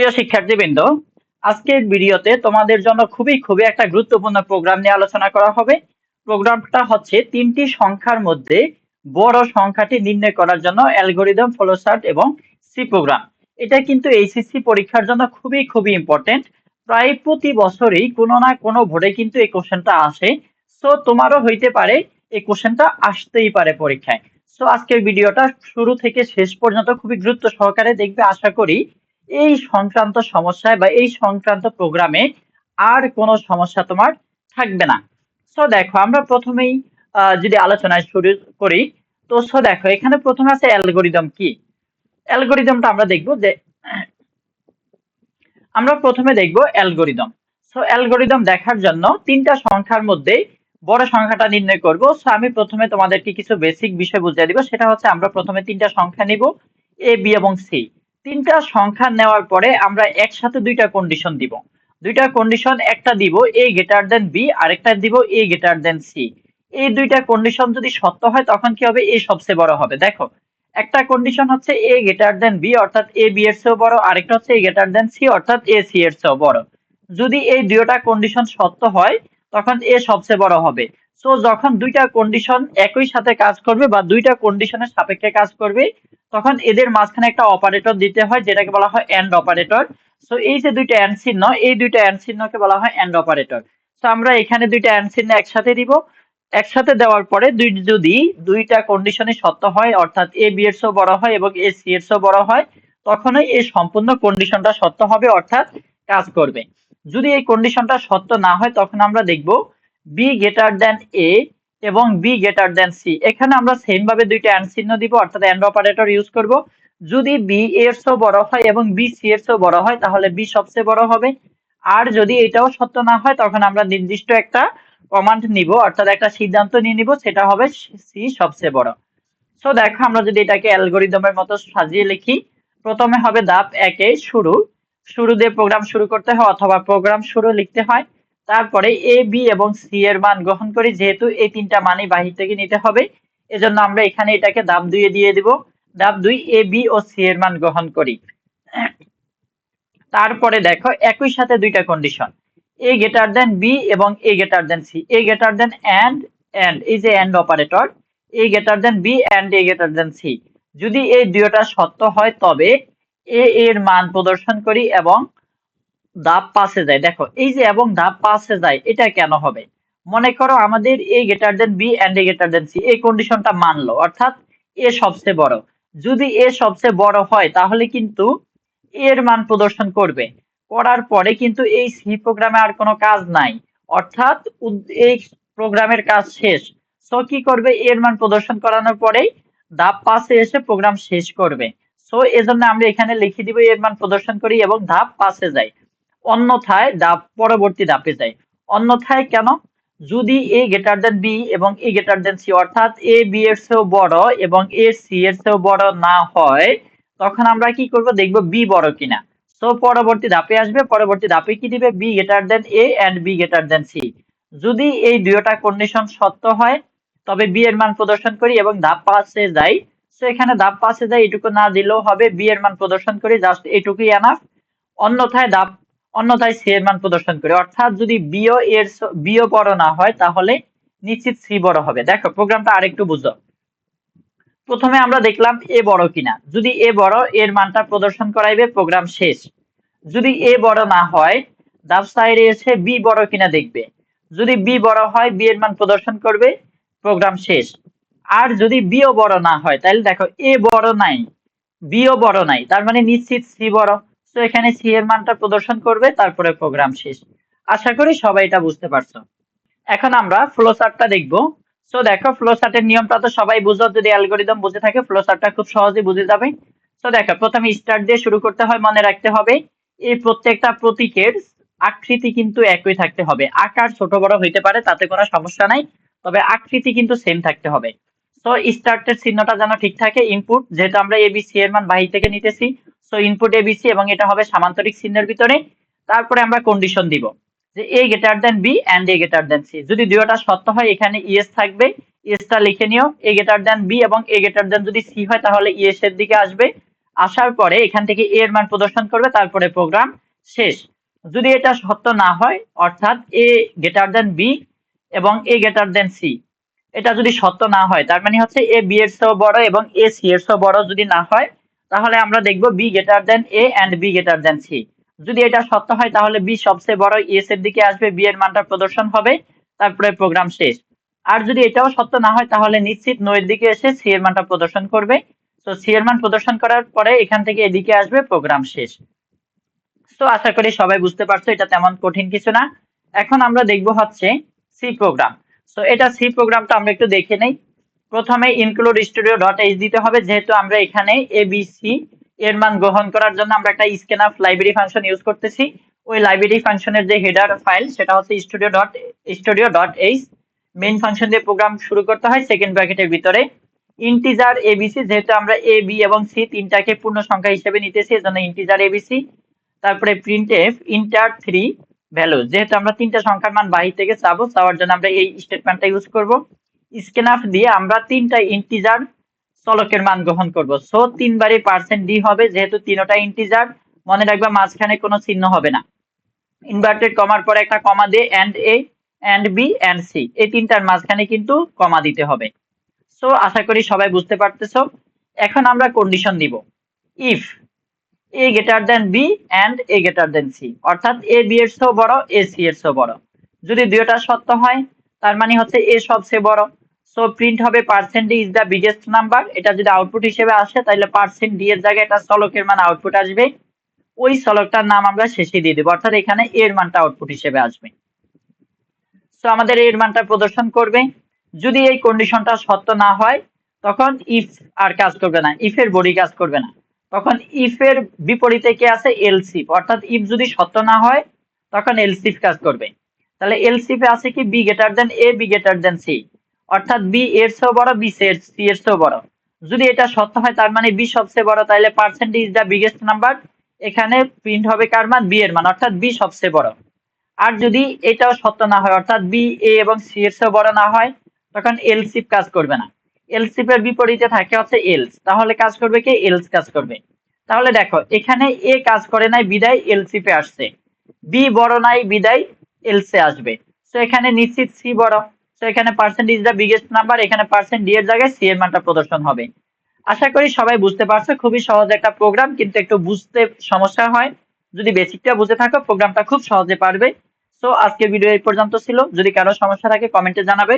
প্রিয় শিক্ষার্থীবৃন্দ, আজকের ভিডিওতে তোমাদের জন্য খুবই খুবই একটা গুরুত্বপূর্ণ প্রোগ্রাম নিয়ে আলোচনা করা হবে। প্রোগ্রামটা হচ্ছে তিনটি সংখ্যার মধ্যে বড় সংখ্যাটি নির্ণয় করার জন্য অ্যালগোরিদম ফ্লোচার্ট এবং সি প্রোগ্রাম এটা কিন্তু এইচএসসি পরীক্ষার জন্য খুবই খুবই ইম্পর্টেন্ট প্রায় প্রতি বছরই কোনো না কোনো ভোরে কিন্তু এই কোশ্চেনটা আসে। সো তোমারও হইতে পারে এই কোশ্চেনটা আসতেই পারে পরীক্ষায়। সো আজকের ভিডিওটা শুরু থেকে শেষ পর্যন্ত খুবই গুরুত্ব সহকারে দেখবে। আশা করি এই সংক্রান্ত সমস্যায় বা এই সংক্রান্ত প্রোগ্রামে আর কোনো সমস্যা তোমার থাকবে না। সো দেখো, আমরা প্রথমেই যদি আলোচনায় শুরু করি, তো সো দেখো, এখানে প্রথমে আছে অ্যালগোরিদম কি? অ্যালগোরিদমটা আমরা দেখব যে, আমরা প্রথমে দেখব অ্যালগোরিদম সো অ্যালগোরিদম দেখার জন্য তিনটা সংখ্যার মধ্যে বড় সংখ্যাটা নির্ণয় করব। সো আমি প্রথমে তোমাদেরকে কিছু বেসিক বিষয় বুঝিয়ে দিব, সেটা হচ্ছে আমরা প্রথমে তিনটা সংখ্যা নিব এ বি এবং সি তিনটা সংখ্যা নেওয়ার পরে আমরা একসাথে দুইটা কন্ডিশন দিব। দুইটা কন্ডিশন একটা দিব এ গ্রেটার দেন বি আরেকটা দিব এ গ্রেটার দেন সি এই দুইটা কন্ডিশন যদি সত্য হয়, তখন কি হবে? এ সবচেয়ে বড় হবে। দেখো, একটা কন্ডিশন হচ্ছে এ গ্রেটার দেন বি অর্থাৎ এ বি এর চেয়েও বড়, আরেকটা হচ্ছে এ গ্রেটার দেন সি অর্থাৎ এ সি এর চেয়েও বড়। যদি এই দুইটা কন্ডিশন সত্য হয়, তখন এ সবচেয়ে বড় হবে। সো যখন দুইটা কন্ডিশন একই সাথে কাজ করবে বা দুইটা কন্ডিশনের সাপেক্ষে কাজ করবে, তখন এদের মাঝখানে একটা অপারেটর দিতে হয়, যেটাকে বলা হয় এন্ড অপারেটর সো এই যে দুইটা এন্ড চিহ্ন, এই দুইটা এন্ড চিহ্নকে বলা হয় এন্ড অপারেটর সো আমরা এখানে দুইটা এন্ড চিহ্ন একসাথে দিব। একসাথে দেওয়ার পরে দুই যদি দুইটা কন্ডিশনে সত্য হয়, অর্থাৎ এ বি এর চেয়েও বড় হয় এবং এ সি এর চেয়েও বড় হয়, তখনই এই সম্পূর্ণ কন্ডিশনটা সত্য হবে, অর্থাৎ কাজ করবে। যদি এই কন্ডিশনটা সত্য না হয়, তখন আমরা দেখব বি গ্রেটার দেন এ এবং বি গ্রেটার দেন সি এখানে আমরা সেম ভাবে দুইটা অ্যান্ড চিহ্ন দিব, অর্থাৎ অ্যান্ড অপারেটর ইউজ করব। যদি বি এর চেয়েও বড় হয় এবং বি সি এর চেয়েও বড় হয়, তাহলে বি সবচেয়ে বড় হবে। আর যদি এটাও সত্য না হয়, তখন আমরা নির্দিষ্ট একটা কমান্ড নিব, অর্থাৎ একটা সিদ্ধান্ত নিয়ে নিব, সেটা হবে সি সবচেয়ে বড়। সো দেখো, আমরা যদি এটাকে অ্যালগোরিদমের মতো সাজিয়ে লিখি, প্রথমে হবে ধাপ একে, শুরু। শুরু দিয়ে প্রোগ্রাম শুরু করতে হয়, অথবা প্রোগ্রাম শুরু লিখতে হয়। তারপরে এ বি এবং সি এর মান গ্রহণ করি, যেহেতু এই তিনটা মানই বাহির থেকে নিতে হবে, এজন্য আমরা এখানে এটাকে ধাপ দুইয়ে দিয়ে দিব। ধাপ দুই এ বি ও সি এর মান গ্রহণ করি। তারপরে দেখো, একই সাথে দুইটা condition A greater than B এবং A greater than C A greater than and and এই যে and operator A greater than B and A greater than C যদি এই দুইটা সত্য হয়, তবে এ এর মান প্রদর্শন করি এবং ধাপ পাশে যায়। দেখো, এই যে এবং ধাপ পাশে যায়, এটা কেন হবে? মনে করো আমাদের A greater than B and A greater than C এই কন্ডিশনটা মানলো। অর্থাৎ এ সবচেয়ে বড়। যদি এ সবচেয়ে বড় হয়, তাহলে কিন্তু এর মান প্রদর্শন করবে। করার পরে কিন্তু এই সি প্রোগ্রামে আর কোনো কাজ নাই। অর্থাৎ এই প্রোগ্রামের কাজ শেষ। সো কি করবে? এর মান প্রদর্শন করানোর পরেই ধাপ পাশে এসে প্রোগ্রাম শেষ করবে। সো এজন্য আমরা এখানে লিখে দিব এর মান প্রদর্শন করি এবং ধাপ পাশে যাই অন্যথায় ধাপ পরবর্তী ধাপে যাই অন্যথায় কেন? যদি এ গ্রেটার দেন বি এবং এ গ্রেটার দেন সি অর্থাৎ এ বি এর চেয়েও বড় এবং এ সি এর চেয়েও বড় না হয়, তখন আমরা কি করব? দেখব বি বড় কিনা। সো পরবর্তী ধাপে আসবে পরবর্তী ধাপে কি দিবে? B greater than A and B greater than C যদি এই দুইটা কন্ডিশন সত্য হয়, তবে বি এর মান প্রদর্শন করি এবং ধাপ পাশে যাই। সো এখানে ধাপ পাশে যাই, এটুকু না দিলেও হবে। বি এর মান প্রদর্শন করি জাস্ট এটুকুই এনাফ অন্যথায় ধাপ অন্যথায় সি এর মান প্রদর্শন করি। অর্থাৎ যদি বিও এর বিও বড় না হয়, তাহলে নিশ্চিত সি বড় হবে। দেখো, প্রোগ্রামটা আরেকটু বুঝো। প্রথমে আমরা দেখলাম এ বড় কিনা। যদি এ বড়, এর মানটা প্রদর্শন করাইবে, প্রোগ্রাম শেষ। যদি এ বড় না হয়, ডাব সাইডে এসে বি বড় কিনা দেখবে। যদি বি বড় হয়, বি এর মান প্রদর্শন করবে, প্রোগ্রাম শেষ। আর যদি বিও বড় না হয়, তাহলে দেখো, এ বড় নাই, বিও বড় নাই। তার মানে নিশ্চিত সি বড়। তো এখানে সি এর মানটা প্রদর্শন করবে, তারপরে প্রোগ্রাম শেষ। আশা করি সবাই এটা বুঝতে পারছ। এখন আমরা ফ্লো চার্টটা দেখব। সো দেখো ফ্লো চার্টের নিয়মটা তো সবাই বুঝো, যদি অ্যালগোরিদম বুঝে থাকে ফ্লো চার্টটা খুব সহজে বুঝে যাবে। তো দেখো, প্রথমে স্টার্ট দিয়ে শুরু করতে হয়, মনে রাখতে হবে, এই প্রত্যেকটা প্রতীকের আকৃতি কিন্তু একই থাকতে হবে। আকার ছোট বড় হইতে পারে, তাতে কোনো সমস্যা নাই, তবে আকৃতি কিন্তু সেম থাকতে হবে। সো স্টার্টের চিহ্নটা যেন ঠিক থাকে ইনপুট যেহেতু আমরা এবিসি এর মান বাহির থেকে নিতেছি সো ইনপুট এবিসি এবং এটা হবে সামান্তরিক চিহ্নের ভিতরে। তারপরে আমরা কন্ডিশন দিব যে A greater than B and A greater than C যদি দুইটা সত্য হয়, এখানে ইএস থাকবে। ইএসটা লিখে নিও। এ গ্রেটার দেন বি এবং এ গ্রেটার দেন যদি সি হয়, তাহলে ইএস এর দিকে আসবে। আসার পরে এখান থেকে এ এর মান প্রদর্শন করবে, তারপরে প্রোগ্রাম শেষ। যদি এটা সত্য না হয়, অর্থাৎ এ গ্রেটার দেন বি এবং এ গ্রেটার দেন সি এটা যদি সত্য না হয়, তার মানে হচ্ছে এ বি এর চেয়েও বড় এবং এ সি এর চেয়েও বড় যদি না হয় তাহলে আমরা দেখব B greater than A and B greater than C যদি এটা সত্য হয়, তাহলে বি সবচেয়ে বড় এস এর দিকে আসবে বি এর মানটা প্রদর্শন হবে, তারপরে প্রোগ্রাম শেষ। আর যদি এটাও সত্য না হয়, তাহলে নিশ্চিত নো এর দিকে এসে সি এর মানটা প্রদর্শন করবে। তো সি এর মান প্রদর্শন করার পরে এখান থেকে এদিকে আসবে প্রোগ্রাম শেষ। তো আশা করি সবাই বুঝতে পারছ, এটা তেমন কঠিন কিছু না। এখন আমরা দেখব হচ্ছে সি প্রোগ্রাম তো এটা সি প্রোগ্রামটা আমরা একটু দেখে নেই। প্রথমে ইনক্লুড স্টুডিও ডট এইচ দিতে হবে, যেহেতু আমরা এখানে এবিসি এর মান গ্রহণ করার জন্য আমরা একটা স্ক্যানআপ লাইব্রেরি ফাংশন ইউজ করতেছি। ওই লাইব্রেরি ফাংশনের যে হেডার ফাইল সেটা হচ্ছে studio dot studio dot H main function দিয়ে প্রোগ্রাম শুরু করতে হয় সেকেন্ড ব্র্যাকেটের ভিতরে। ইন্টিজার এবিসি যেহেতু আমরা এ বি এবং সি তিনটাকে পূর্ণ সংখ্যা হিসেবে নিতেছি, এজন্য ইন্টিজার এবিসি তারপরে print F enter three value যেহেতু আমরা তিনটা সংখ্যার মান বাহির থেকে চাবো, চাওয়ার জন্য আমরা এই স্টেটমেন্টটা ইউজ করব। স্ক্যানআপ দিয়ে আমরা তিনটা ইন্টিজার চলকের মান গ্রহণ করব। সো তিনবারই পার্সেন্ট ডি হবে, যেহেতু তিনটা ইন্টিজার মনে রাখবা মাঝখানে কোনো চিহ্ন হবে না। ইনভার্টেড কমার পরে একটা কমা দিয়ে and A and B and C এই তিনটার মাঝখানে কিন্তু কমা দিতে হবে। সো আশা করি সবাই বুঝতে পারতেছো। এখন আমরা কন্ডিশন দিব। If A greater than B and A greater than C অর্থাৎ এ বি এর চেয়েও বড় এ সি এর চেয়েও বড়। যদি দুইটা সত্য হয়, তার মানে হচ্ছে এ সবচেয়ে বড়। সো প্রিন্ট হবে percent is the biggest number এটা যদি আউটপুট হিসেবে আসে তাহলে পার্সেন্ট ডি এর জায়গায় একটা চলকের মান আউটপুট আসবে। ওই চলকটার নাম আমরা শেষে দিয়ে দেবো। অর্থাৎ এখানে এর মানটা আউটপুট হিসেবে আসবে। সো আমাদের এর মানটা প্রদর্শন করবে। যদি এই কন্ডিশনটা সত্য না হয়, তখন ইফ আর কাজ করবে না। ইফ এর বডি কাজ করবে না। তখন ইফ এর বিপরীতে কে আছে? এলসিফ অর্থাৎ ইফ যদি সত্য না হয়, তখন এলসিফ কাজ করবে। তাহলে এলসিফে আছে কি? B greater than A B greater than C অর্থাৎ বি এর চেয়েও বড় বি সি এর চেয়েও বড়। যদি এটা সত্য হয়, তার মানে বি সবচেয়ে বড় তাহলে percent is the biggest number এখানে প্রিন্ট হবে কার মান? বি এর মান, অর্থাৎ বি সবচেয়ে বড়। আর যদি এটাও সত্য না হয়, অর্থাৎ বি এ এবং সি এর চেয়েও বড় না হয়, তখন এলসিফ কাজ করবে না। এলসিফ এর বিপরীতে থাকে হচ্ছে এলস তাহলে কাজ করবে কি? এলস কাজ করবে। তাহলে দেখো, এখানে এ কাজ করে নাই, বিদায় এলসিফে আসছে। বি বড় নাই, বিদায় এলসে আসবে। তো এখানে নিশ্চিত সি বড়। তো এখানে percent is the biggest number এখানে পার্সেন্ট ডি এর জায়গায় সি এর মানটা প্রদর্শন হবে। আশা করি সবাই বুঝতে পারছ, খুবই সহজ একটা প্রোগ্রাম কিন্তু একটু বুঝতে সমস্যা হয়। যদি বেসিকটা বুঝে থাকো প্রোগ্রামটা খুব সহজে পারবে। সো আজকে ভিডিও এই পর্যন্ত ছিল। যদি কারও সমস্যা থাকে কমেন্টে জানাবে।